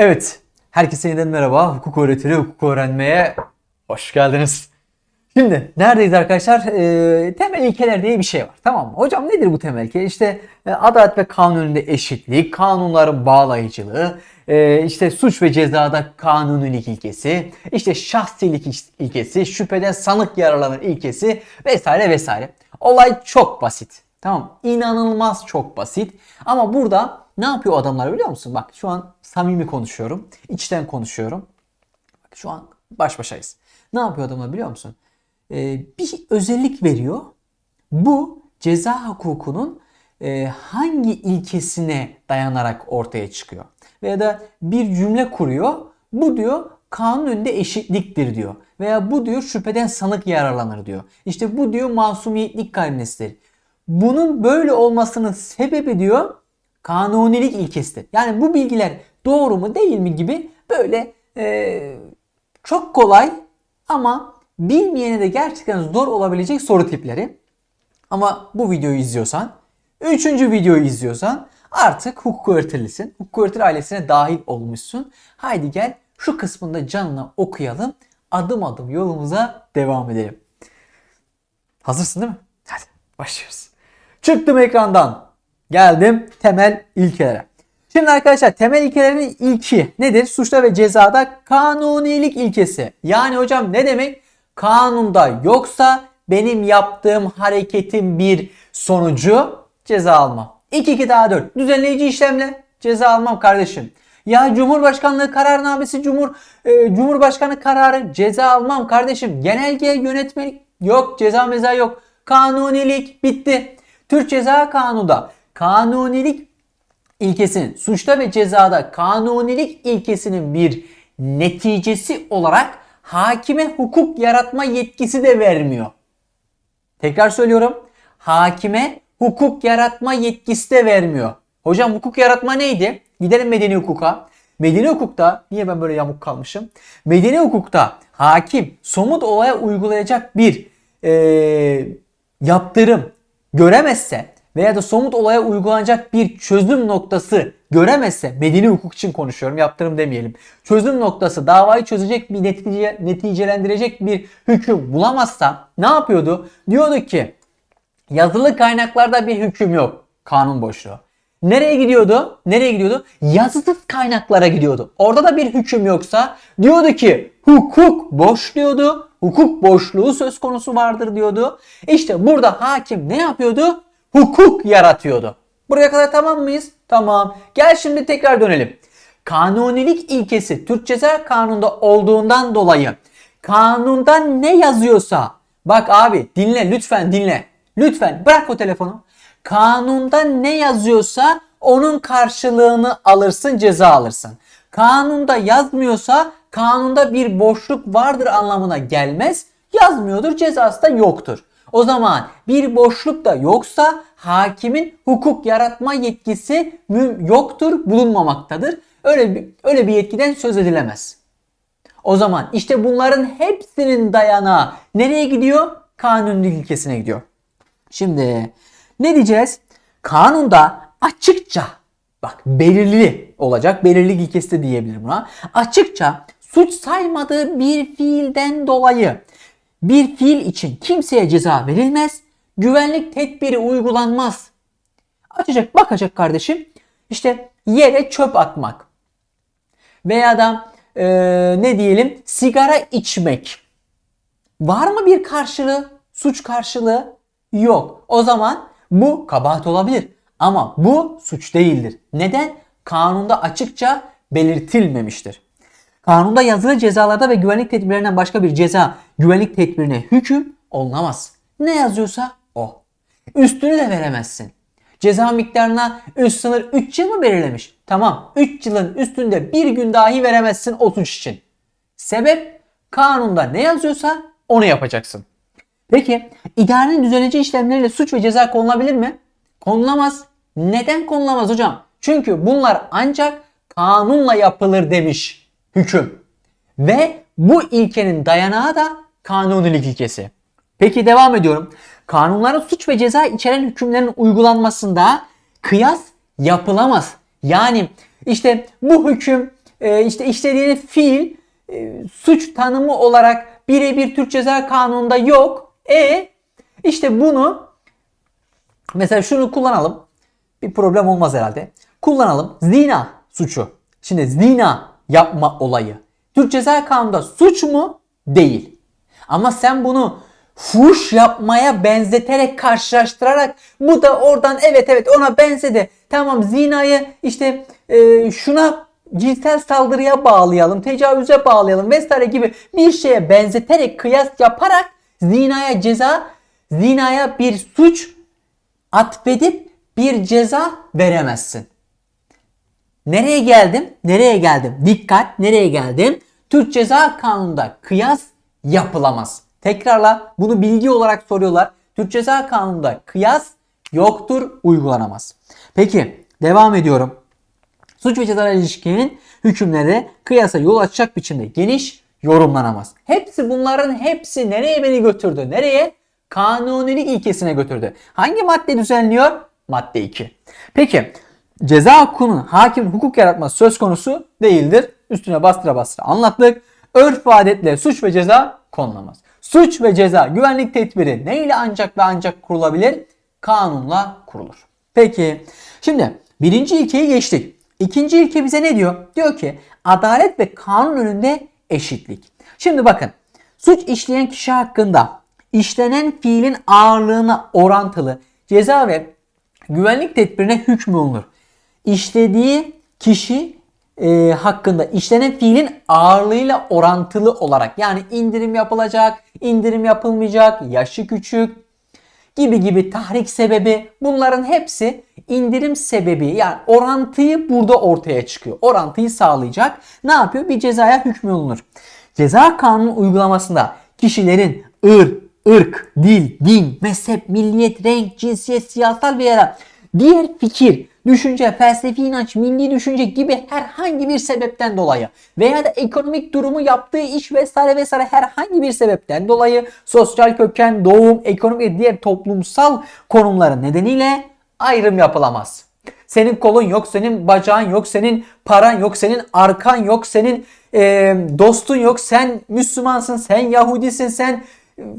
Evet, herkese yeniden merhaba. Hukuk öğretili, hukuk öğrenmeye hoş geldiniz. Şimdi neredeyiz arkadaşlar? Ee, temel ilkeler diye bir şey var. Tamam mı? Hocam nedir bu temel ilke? İşte e, adalet ve kanun önünde eşitlik, kanunların bağlayıcılığı, e, işte suç ve cezada kanunilik ilkesi, işte şahsilik ilkesi, şüpheden sanık yararlanır ilkesi vesaire vesaire. Olay çok basit. Tamam İnanılmaz çok basit. Ama burada ne yapıyor adamlar biliyor musun? Bak şu an samimi konuşuyorum. içten konuşuyorum. Bak şu an baş başayız. Ne yapıyor adamlar biliyor musun? Ee, bir özellik veriyor. Bu ceza hukukunun e, hangi ilkesine dayanarak ortaya çıkıyor. Veya da bir cümle kuruyor. Bu diyor kanun önünde eşitliktir diyor. Veya bu diyor şüpheden sanık yararlanır diyor. İşte bu diyor masumiyetlik karinesidir. Bunun böyle olmasının sebebi diyor kanunilik ilkesidir. Yani bu bilgiler doğru mu değil mi gibi böyle e, çok kolay ama bilmeyene de gerçekten zor olabilecek soru tipleri. Ama bu videoyu izliyorsan, üçüncü videoyu izliyorsan artık hukuk öğretilisin. Hukuk öğretil ailesine dahil olmuşsun. Haydi gel şu kısmında canına okuyalım. Adım adım yolumuza devam edelim. Hazırsın değil mi? Hadi başlıyoruz. Çıktım ekrandan. Geldim temel ilkelere. Şimdi arkadaşlar temel ilkelerin ilki nedir? Suçta ve cezada kanunilik ilkesi. Yani hocam ne demek? Kanunda yoksa benim yaptığım hareketin bir sonucu ceza almam. 2 2 daha 4. Düzenleyici işlemle ceza almam kardeşim. Ya Cumhurbaşkanlığı kararnamesi Cumhur e, Cumhurbaşkanı kararı ceza almam kardeşim. Genelge yönetmelik yok ceza meza yok. Kanunilik bitti. Türk Ceza Kanunu'da kanunilik ilkesinin suçta ve cezada kanunilik ilkesinin bir neticesi olarak hakime hukuk yaratma yetkisi de vermiyor. Tekrar söylüyorum. Hakime hukuk yaratma yetkisi de vermiyor. Hocam hukuk yaratma neydi? Gidelim medeni hukuka. Medeni hukukta, niye ben böyle yamuk kalmışım? Medeni hukukta hakim somut olaya uygulayacak bir e, yaptırım göremezse veya da somut olaya uygulanacak bir çözüm noktası göremezse, medeni hukuk için konuşuyorum yaptırım demeyelim. Çözüm noktası davayı çözecek bir netice, neticelendirecek bir hüküm bulamazsa ne yapıyordu? Diyordu ki yazılı kaynaklarda bir hüküm yok. Kanun boşluğu. Nereye gidiyordu? Nereye gidiyordu? Yazısız kaynaklara gidiyordu. Orada da bir hüküm yoksa diyordu ki hukuk boş diyordu. Hukuk boşluğu söz konusu vardır diyordu. İşte burada hakim ne yapıyordu? Hukuk yaratıyordu. Buraya kadar tamam mıyız? Tamam. Gel şimdi tekrar dönelim. Kanunilik ilkesi Türk Ceza Kanunu'nda olduğundan dolayı kanunda ne yazıyorsa bak abi dinle lütfen dinle. Lütfen bırak o telefonu. Kanunda ne yazıyorsa onun karşılığını alırsın ceza alırsın. Kanunda yazmıyorsa kanunda bir boşluk vardır anlamına gelmez. Yazmıyordur cezası da yoktur. O zaman bir boşluk da yoksa hakimin hukuk yaratma yetkisi yoktur, bulunmamaktadır. Öyle bir, öyle bir yetkiden söz edilemez. O zaman işte bunların hepsinin dayanağı nereye gidiyor? Kanunluk ilkesine gidiyor. Şimdi ne diyeceğiz? Kanunda açıkça bak belirli olacak. Belirli ilkesi de diyebilirim buna. Açıkça suç saymadığı bir fiilden dolayı bir fiil için kimseye ceza verilmez. Güvenlik tedbiri uygulanmaz. Açacak bakacak kardeşim. İşte yere çöp atmak. Veya da e, ne diyelim sigara içmek. Var mı bir karşılığı? Suç karşılığı? Yok. O zaman bu kabahat olabilir. Ama bu suç değildir. Neden? Kanunda açıkça belirtilmemiştir. Kanunda yazılı cezalarda ve güvenlik tedbirlerinden başka bir ceza güvenlik tedbirine hüküm olunamaz. Ne yazıyorsa o. Üstünü de veremezsin. Ceza miktarına üst sınır 3 yıl mı belirlemiş? Tamam 3 yılın üstünde bir gün dahi veremezsin o suç için. Sebep kanunda ne yazıyorsa onu yapacaksın. Peki idarenin düzenleyici işlemleriyle suç ve ceza konulabilir mi? Konulamaz. Neden konulamaz hocam? Çünkü bunlar ancak kanunla yapılır demiş hüküm. Ve bu ilkenin dayanağı da kanunilik ilkesi. Peki devam ediyorum. Kanunların suç ve ceza içeren hükümlerin uygulanmasında kıyas yapılamaz. Yani işte bu hüküm e, işte işlediği fiil e, suç tanımı olarak birebir Türk Ceza Kanunu'nda yok. E işte bunu mesela şunu kullanalım. Bir problem olmaz herhalde. Kullanalım. Zina suçu. Şimdi zina yapma olayı. Türk Ceza Kanunu'nda suç mu? Değil. Ama sen bunu fuş yapmaya benzeterek karşılaştırarak bu da oradan evet evet ona benzedi. Tamam zinayı işte e, şuna cinsel saldırıya bağlayalım, tecavüze bağlayalım vesaire gibi bir şeye benzeterek kıyas yaparak zinaya ceza, zinaya bir suç atfedip bir ceza veremezsin. Nereye geldim? Nereye geldim? Dikkat nereye geldim? Türk Ceza Kanunu'nda kıyas yapılamaz. Tekrarla bunu bilgi olarak soruyorlar. Türk Ceza Kanunu'nda kıyas yoktur, uygulanamaz. Peki devam ediyorum. Suç ve ceza ilişkinin hükümleri kıyasa yol açacak biçimde geniş yorumlanamaz. Hepsi bunların hepsi nereye beni götürdü? Nereye? Kanunilik ilkesine götürdü. Hangi madde düzenliyor? Madde 2. Peki ceza hukukunun hakim hukuk yaratması söz konusu değildir. Üstüne bastıra bastıra anlattık. Örf ve adetle suç ve ceza konulamaz. Suç ve ceza güvenlik tedbiri neyle ancak ve ancak kurulabilir? Kanunla kurulur. Peki şimdi birinci ilkeyi geçtik. İkinci ilke bize ne diyor? Diyor ki adalet ve kanun önünde eşitlik. Şimdi bakın suç işleyen kişi hakkında işlenen fiilin ağırlığına orantılı ceza ve güvenlik tedbirine hükmolunur. İşlediği kişi e, hakkında işlenen fiilin ağırlığıyla orantılı olarak yani indirim yapılacak, indirim yapılmayacak, yaşı küçük gibi gibi tahrik sebebi bunların hepsi indirim sebebi yani orantıyı burada ortaya çıkıyor. Orantıyı sağlayacak. Ne yapıyor? Bir cezaya hükmolunur. Ceza kanunu uygulamasında kişilerin ır, ırk, dil, din, mezhep, milliyet, renk, cinsiyet, siyasal veya diğer fikir, düşünce, felsefi inanç, milli düşünce gibi herhangi bir sebepten dolayı veya da ekonomik durumu yaptığı iş vesaire vesaire herhangi bir sebepten dolayı sosyal köken, doğum, ekonomik ve diğer toplumsal konumları nedeniyle ayrım yapılamaz. Senin kolun yok, senin bacağın yok, senin paran yok, senin arkan yok, senin e, dostun yok, sen Müslümansın, sen Yahudisin, sen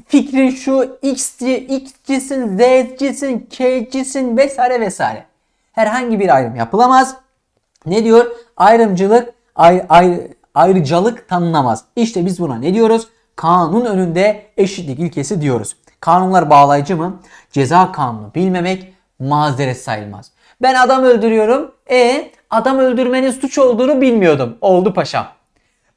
fikrin şu X'ci, X'cisin, Z'cisin, K'cisin vesaire vesaire. Herhangi bir ayrım yapılamaz. Ne diyor? Ayrımcılık, ay, ay, ayrıcalık tanınamaz. İşte biz buna ne diyoruz? Kanun önünde eşitlik ilkesi diyoruz. Kanunlar bağlayıcı mı? Ceza kanunu bilmemek mazeret sayılmaz. Ben adam öldürüyorum. E adam öldürmenin suç olduğunu bilmiyordum. Oldu paşam.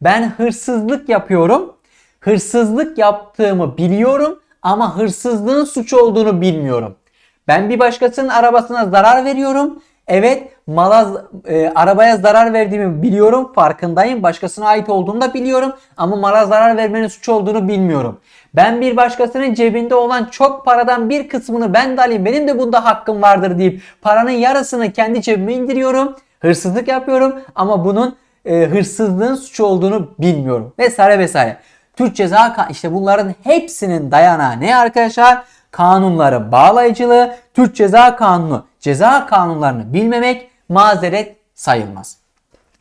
Ben hırsızlık yapıyorum. Hırsızlık yaptığımı biliyorum ama hırsızlığın suç olduğunu bilmiyorum. Ben bir başkasının arabasına zarar veriyorum. Evet mala, e, arabaya zarar verdiğimi biliyorum. Farkındayım. Başkasına ait olduğunu da biliyorum. Ama mala zarar vermenin suç olduğunu bilmiyorum. Ben bir başkasının cebinde olan çok paradan bir kısmını ben de alayım. Benim de bunda hakkım vardır deyip paranın yarısını kendi cebime indiriyorum. Hırsızlık yapıyorum ama bunun e, hırsızlığın suç olduğunu bilmiyorum. Vesaire vesaire. Türk Ceza işte bunların hepsinin dayanağı ne arkadaşlar? Kanunların bağlayıcılığı, Türk Ceza Kanunu, ceza kanunlarını bilmemek mazeret sayılmaz.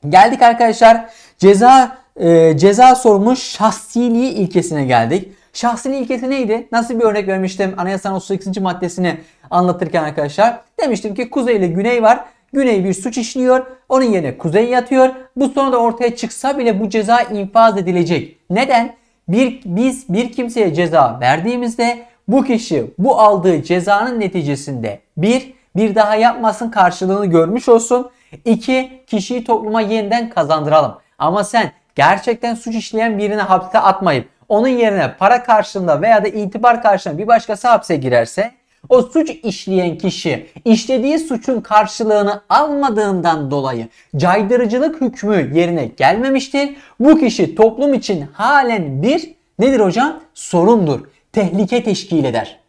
Geldik arkadaşlar ceza e, ceza sorumlu şahsiliği ilkesine geldik. Şahsiliği ilkesi neydi? Nasıl bir örnek vermiştim anayasanın 38. maddesini anlatırken arkadaşlar? Demiştim ki kuzey ile güney var. Güney bir suç işliyor. Onun yerine kuzey yatıyor. Bu sonra da ortaya çıksa bile bu ceza infaz edilecek. Neden? Bir, biz bir kimseye ceza verdiğimizde bu kişi bu aldığı cezanın neticesinde bir, bir daha yapmasın karşılığını görmüş olsun. İki, kişiyi topluma yeniden kazandıralım. Ama sen gerçekten suç işleyen birini hapse atmayıp onun yerine para karşılığında veya da itibar karşılığında bir başkası hapse girerse o suç işleyen kişi işlediği suçun karşılığını almadığından dolayı caydırıcılık hükmü yerine gelmemiştir. Bu kişi toplum için halen bir nedir hocam? Sorundur. Tehlike teşkil eder.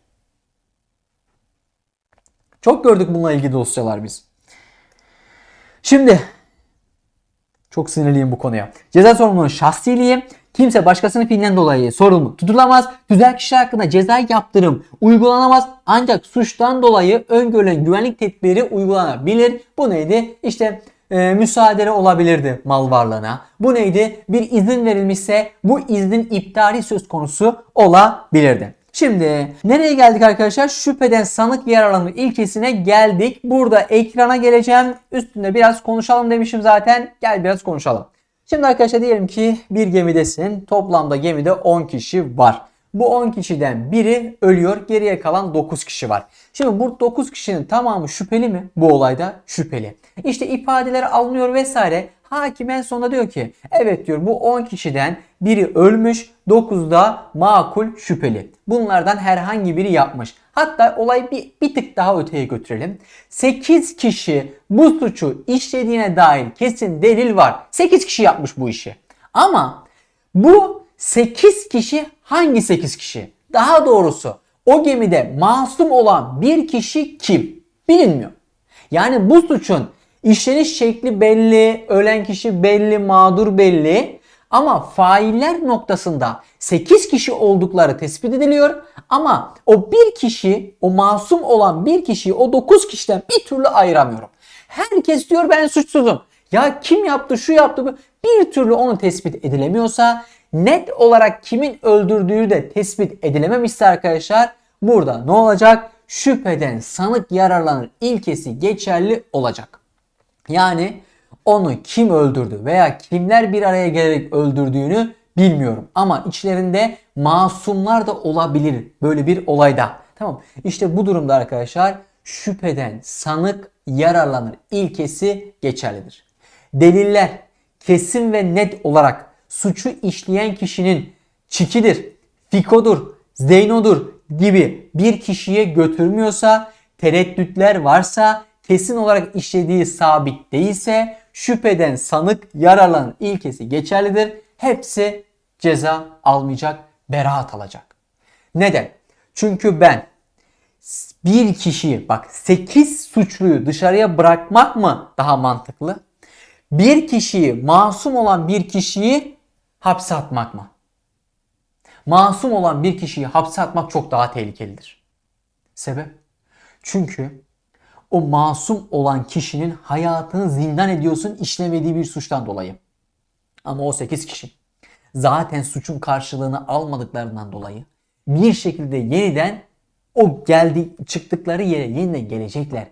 Çok gördük bununla ilgili dosyalar biz. Şimdi çok sinirliyim bu konuya. Ceza sorumluluğunun şahsiliği kimse başkasının fiilinden dolayı sorumlu tutulamaz. Tüzel kişiler hakkında ceza yaptırım uygulanamaz. Ancak suçtan dolayı öngörülen güvenlik tedbiri uygulanabilir. Bu neydi? İşte e, müsaade olabilirdi mal varlığına. Bu neydi? Bir izin verilmişse bu iznin iptali söz konusu olabilirdi. Şimdi nereye geldik arkadaşlar? Şüpheden sanık yararlanma ilkesine geldik. Burada ekrana geleceğim. Üstünde biraz konuşalım demişim zaten. Gel biraz konuşalım. Şimdi arkadaşlar diyelim ki bir gemidesin. Toplamda gemide 10 kişi var. Bu 10 kişiden biri ölüyor. Geriye kalan 9 kişi var. Şimdi bu 9 kişinin tamamı şüpheli mi? Bu olayda şüpheli. İşte ifadeler alınıyor vesaire. Hakim en sonunda diyor ki evet diyor bu 10 kişiden biri ölmüş 9 da makul şüpheli. Bunlardan herhangi biri yapmış. Hatta olay bir, bir tık daha öteye götürelim. 8 kişi bu suçu işlediğine dair kesin delil var. 8 kişi yapmış bu işi. Ama bu 8 kişi hangi 8 kişi? Daha doğrusu o gemide masum olan bir kişi kim? Bilinmiyor. Yani bu suçun işleniş şekli belli, ölen kişi belli, mağdur belli. Ama failler noktasında 8 kişi oldukları tespit ediliyor. Ama o bir kişi, o masum olan bir kişiyi o 9 kişiden bir türlü ayıramıyorum. Herkes diyor ben suçsuzum. Ya kim yaptı, şu yaptı. Bir türlü onu tespit edilemiyorsa net olarak kimin öldürdüğü de tespit edilememişse arkadaşlar burada ne olacak? Şüpheden sanık yararlanır ilkesi geçerli olacak. Yani onu kim öldürdü veya kimler bir araya gelerek öldürdüğünü bilmiyorum. Ama içlerinde masumlar da olabilir böyle bir olayda. Tamam. İşte bu durumda arkadaşlar şüpheden sanık yararlanır ilkesi geçerlidir. Deliller kesin ve net olarak suçu işleyen kişinin çikidir, fikodur, zeynodur gibi bir kişiye götürmüyorsa, tereddütler varsa, kesin olarak işlediği sabit değilse şüpheden sanık yararlanır ilkesi geçerlidir. Hepsi ceza almayacak, beraat alacak. Neden? Çünkü ben bir kişiyi bak 8 suçluyu dışarıya bırakmak mı daha mantıklı? Bir kişiyi masum olan bir kişiyi hapse atmak mı? Masum olan bir kişiyi hapse atmak çok daha tehlikelidir. Sebep? Çünkü o masum olan kişinin hayatını zindan ediyorsun işlemediği bir suçtan dolayı. Ama o 8 kişi zaten suçun karşılığını almadıklarından dolayı bir şekilde yeniden o geldi çıktıkları yere yeniden gelecekler.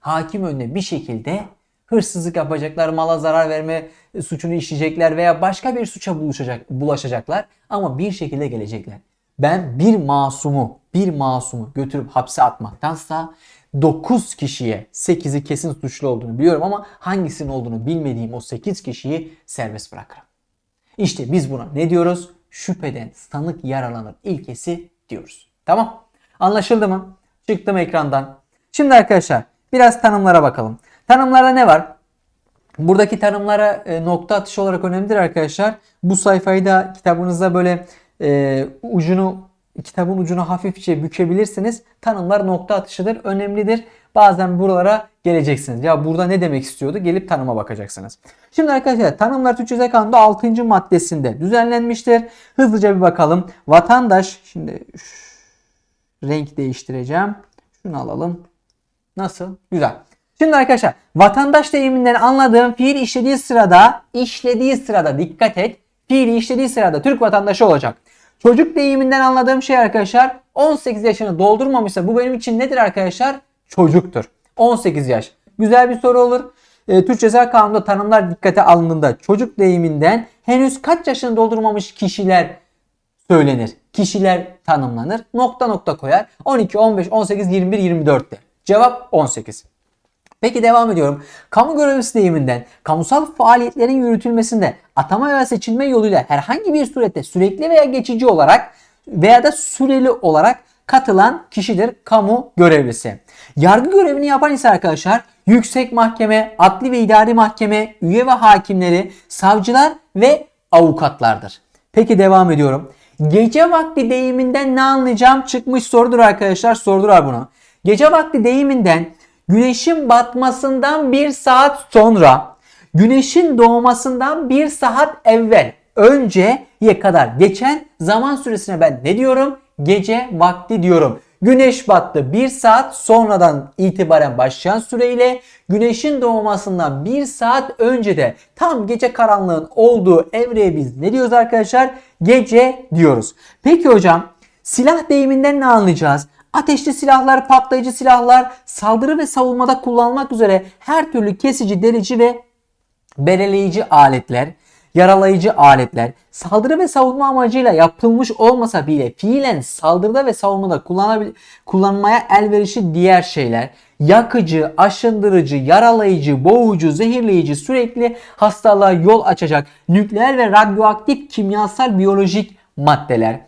Hakim önüne bir şekilde hırsızlık yapacaklar, mala zarar verme suçunu işleyecekler veya başka bir suça bulaşacak, bulaşacaklar ama bir şekilde gelecekler. Ben bir masumu, bir masumu götürüp hapse atmaktansa 9 kişiye 8'i kesin suçlu olduğunu biliyorum ama hangisinin olduğunu bilmediğim o 8 kişiyi serbest bırakırım. İşte biz buna ne diyoruz? Şüpheden sanık yaralanır ilkesi diyoruz. Tamam. Anlaşıldı mı? Çıktım ekrandan. Şimdi arkadaşlar biraz tanımlara bakalım. Tanımlarda ne var? Buradaki tanımlara e, nokta atışı olarak önemlidir arkadaşlar. Bu sayfayı da kitabınızda böyle e, ucunu kitabın ucunu hafifçe bükebilirsiniz. Tanımlar nokta atışıdır. Önemlidir. Bazen buralara geleceksiniz. Ya burada ne demek istiyordu? Gelip tanıma bakacaksınız. Şimdi arkadaşlar tanımlar Türkçe Kanunu'nda 6. maddesinde düzenlenmiştir. Hızlıca bir bakalım. Vatandaş şimdi renk değiştireceğim. Şunu alalım. Nasıl? Güzel. Şimdi arkadaşlar vatandaş deyiminden anladığım fiil işlediği sırada işlediği sırada dikkat et. Fiili işlediği sırada Türk vatandaşı olacak. Çocuk deyiminden anladığım şey arkadaşlar 18 yaşını doldurmamışsa bu benim için nedir arkadaşlar? Çocuktur. 18 yaş. Güzel bir soru olur. E, Türk Ceza Kanunu'nda tanımlar dikkate alındığında çocuk deyiminden henüz kaç yaşını doldurmamış kişiler söylenir. Kişiler tanımlanır. Nokta nokta koyar. 12, 15, 18, 21, 24'te. Cevap 18. Peki devam ediyorum. Kamu görevlisi deyiminden kamusal faaliyetlerin yürütülmesinde atama veya seçilme yoluyla herhangi bir surette sürekli veya geçici olarak veya da süreli olarak katılan kişidir kamu görevlisi. Yargı görevini yapan ise arkadaşlar yüksek mahkeme, adli ve idari mahkeme, üye ve hakimleri, savcılar ve avukatlardır. Peki devam ediyorum. Gece vakti deyiminden ne anlayacağım? Çıkmış sorudur arkadaşlar. Sordular bunu. Gece vakti deyiminden güneşin batmasından bir saat sonra güneşin doğmasından bir saat evvel önceye kadar geçen zaman süresine ben ne diyorum? Gece vakti diyorum. Güneş battı 1 saat sonradan itibaren başlayan süreyle güneşin doğmasından 1 saat önce de tam gece karanlığın olduğu evreye biz ne diyoruz arkadaşlar? Gece diyoruz. Peki hocam silah deyiminden ne anlayacağız? Ateşli silahlar, patlayıcı silahlar, saldırı ve savunmada kullanılmak üzere her türlü kesici, delici ve belirleyici aletler, yaralayıcı aletler, saldırı ve savunma amacıyla yapılmış olmasa bile fiilen saldırıda ve savunmada kullanmaya elverişli diğer şeyler, yakıcı, aşındırıcı, yaralayıcı, boğucu, zehirleyici, sürekli hastalığa yol açacak nükleer ve radyoaktif kimyasal biyolojik maddeler.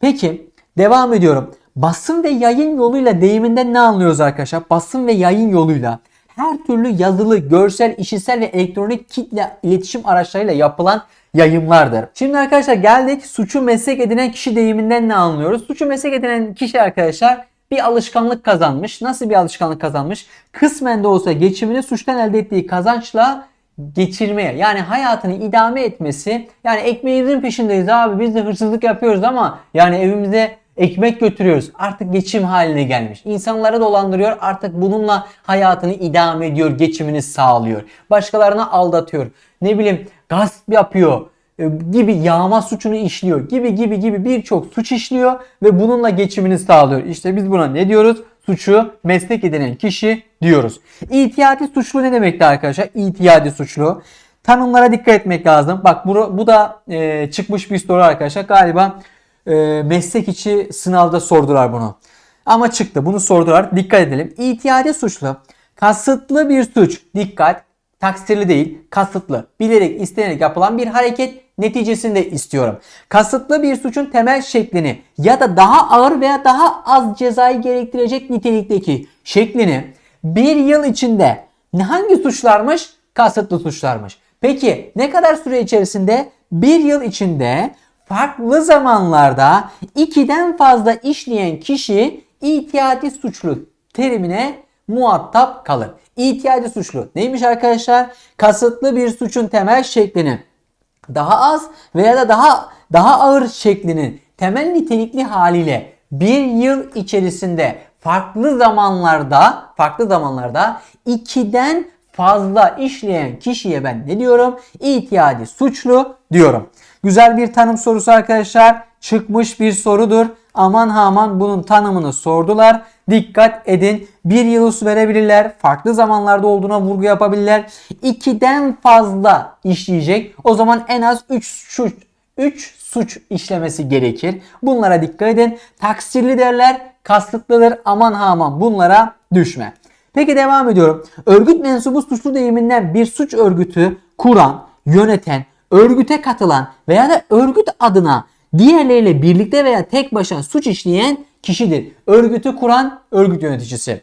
Peki devam ediyorum. Basın ve yayın yoluyla deyiminden ne anlıyoruz arkadaşlar? Basın ve yayın yoluyla her türlü yazılı, görsel, işitsel ve elektronik kitle iletişim araçlarıyla yapılan yayımlardır. Şimdi arkadaşlar geldik suçu meslek edinen kişi deyiminden ne anlıyoruz? Suçu meslek edinen kişi arkadaşlar bir alışkanlık kazanmış. Nasıl bir alışkanlık kazanmış? Kısmen de olsa geçimini suçtan elde ettiği kazançla geçirmeye yani hayatını idame etmesi yani ekmeğimizin peşindeyiz abi biz de hırsızlık yapıyoruz ama yani evimize ekmek götürüyoruz. Artık geçim haline gelmiş. İnsanları dolandırıyor artık bununla hayatını idame ediyor, geçimini sağlıyor. Başkalarını aldatıyor. Ne bileyim gasp yapıyor e, gibi yağma suçunu işliyor gibi gibi gibi birçok suç işliyor ve bununla geçimini sağlıyor. İşte biz buna ne diyoruz? Suçu meslek edinen kişi diyoruz. İtiyadi suçlu ne demekti arkadaşlar? İtiyadi suçlu. Tanımlara dikkat etmek lazım. Bak bu, bu da e, çıkmış bir soru arkadaşlar. Galiba e, meslek içi sınavda sordular bunu. Ama çıktı. Bunu sordular. Dikkat edelim. İtiyadi suçlu. Kasıtlı bir suç. Dikkat. Taksirli değil, kasıtlı, bilerek, istenerek yapılan bir hareket neticesinde istiyorum. Kasıtlı bir suçun temel şeklini ya da daha ağır veya daha az cezayı gerektirecek nitelikteki şeklini bir yıl içinde hangi suçlarmış? Kasıtlı suçlarmış. Peki ne kadar süre içerisinde? Bir yıl içinde farklı zamanlarda ikiden fazla işleyen kişi itiyadi suçlu terimine muhatap kalır. İhtiyacı suçlu neymiş arkadaşlar? Kasıtlı bir suçun temel şeklini daha az veya da daha daha ağır şeklinin temel nitelikli haliyle bir yıl içerisinde farklı zamanlarda farklı zamanlarda ikiden fazla işleyen kişiye ben ne diyorum? İhtiyacı suçlu diyorum. Güzel bir tanım sorusu arkadaşlar. Çıkmış bir sorudur. Aman ha aman bunun tanımını sordular. Dikkat edin. Bir yıl verebilirler. Farklı zamanlarda olduğuna vurgu yapabilirler. İkiden fazla işleyecek. O zaman en az 3 suç, 3 suç işlemesi gerekir. Bunlara dikkat edin. Taksirli derler. Kasıtlıdır. Aman ha aman bunlara düşme. Peki devam ediyorum. Örgüt mensubu suçlu deyiminden bir suç örgütü kuran, yöneten, örgüte katılan veya da örgüt adına diğerleriyle birlikte veya tek başına suç işleyen kişidir. Örgütü kuran örgüt yöneticisi.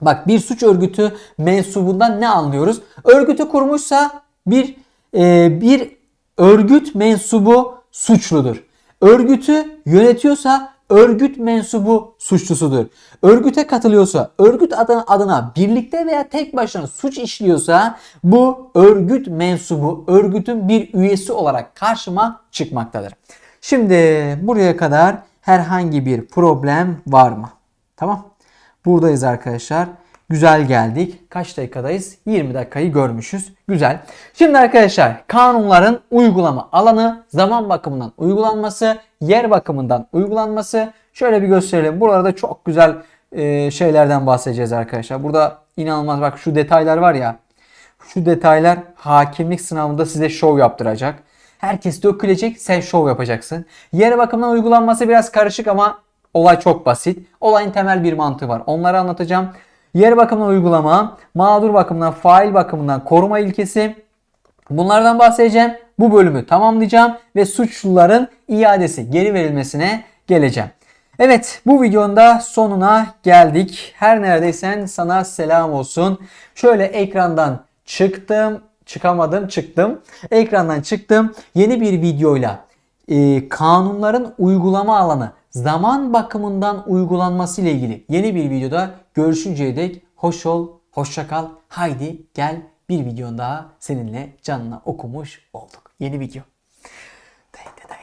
Bak bir suç örgütü mensubundan ne anlıyoruz? Örgütü kurmuşsa bir e, bir örgüt mensubu suçludur. Örgütü yönetiyorsa örgüt mensubu suçlusudur. Örgüte katılıyorsa, örgüt adına, adına birlikte veya tek başına suç işliyorsa bu örgüt mensubu, örgütün bir üyesi olarak karşıma çıkmaktadır. Şimdi buraya kadar herhangi bir problem var mı? Tamam. Buradayız arkadaşlar. Güzel geldik. Kaç dakikadayız? 20 dakikayı görmüşüz. Güzel. Şimdi arkadaşlar kanunların uygulama alanı, zaman bakımından uygulanması, yer bakımından uygulanması. Şöyle bir gösterelim. Buralarda çok güzel e, şeylerden bahsedeceğiz arkadaşlar. Burada inanılmaz bak şu detaylar var ya. Şu detaylar hakimlik sınavında size şov yaptıracak. Herkes dökülecek, sen şov yapacaksın. Yer bakımından uygulanması biraz karışık ama olay çok basit. Olayın temel bir mantığı var. Onları anlatacağım. Yer bakımından uygulama, mağdur bakımından, fail bakımından koruma ilkesi. Bunlardan bahsedeceğim. Bu bölümü tamamlayacağım ve suçluların iadesi, geri verilmesine geleceğim. Evet bu videonun da sonuna geldik. Her neredeysen sana selam olsun. Şöyle ekrandan çıktım. Çıkamadım çıktım. Ekrandan çıktım. Yeni bir videoyla e, kanunların uygulama alanı zaman bakımından uygulanması ile ilgili yeni bir videoda görüşünceye dek hoş ol, hoşça kal. Haydi gel bir videonun daha seninle canına okumuş olduk. Yeni video. Day day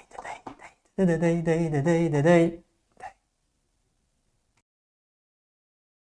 day day day day day day day day day.